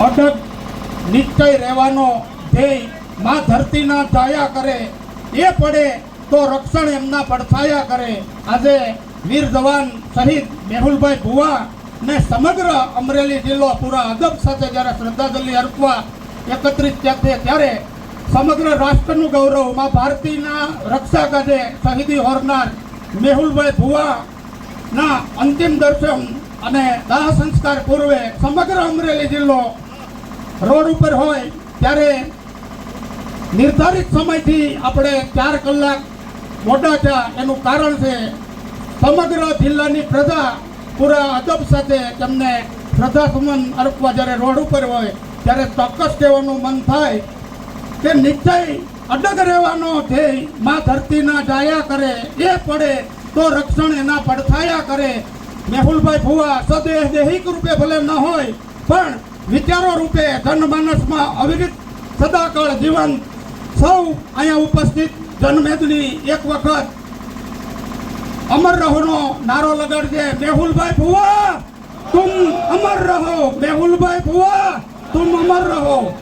અડગ નિશ્ચય રહેવાનો ધ્યેયમાં ધરતીના જાયા કરે, એ પડે તો રક્ષણ એમના પડછાયા કરે. આજે વીર જવાન શહીદ મેહુલભાઈ ભુવા ને સમગ્ર અમરેલી જિલ્લો પૂરા અદબ સાથે જ્યારે શ્રદ્ધાંજલિ અર્પવા એકત્રિત છે, ત્યારે સમગ્ર રાષ્ટ્રનું ગૌરવમાં ભારતીના રક્ષા કાજે શહીદી હોરનાર મેહુલભાઈ ભુવા ના અંતિમ દર્શન અને દાહ સંસ્કાર પૂર્વે સમગ્ર અમરેલી જિલ્લો રોડ ઉપર હોય ત્યારે નિર્ધારિત સમયથી આપણે ચાર કલાક મોટા થયા. એનું કારણ છે સમગ્ર જિલ્લાની પ્રજા પૂરા અદબ સાથે તેમને શ્રદ્ધાસુમન અર્પવા જ્યારે રોડ ઉપર હોય ત્યારે ચોક્કસ કહેવાનું મન થાય કે નિશ્ચય અડગ રહેવાનો ધ્યેયમાં ધરતીના જાયા કરે, એ પડે તો રક્ષણ એના પડછાયા કરે. મેહુલભાઈ ભુવા સદેહ દેહિક રૂપે ભલે ન હોય, પણ વિચારો રૂપે જનમાનસમાં અવિરત સદાકાળ જીવન સૌ અહીંયા ઉપસ્થિત જનમેદની એક વખત. અમર રહોનો નારો લગાડજે મેહુલભાઈ ભુવા. તુમ અમર રહો, મેહુલભાઈ ભુવા. તુમ અમર રહો.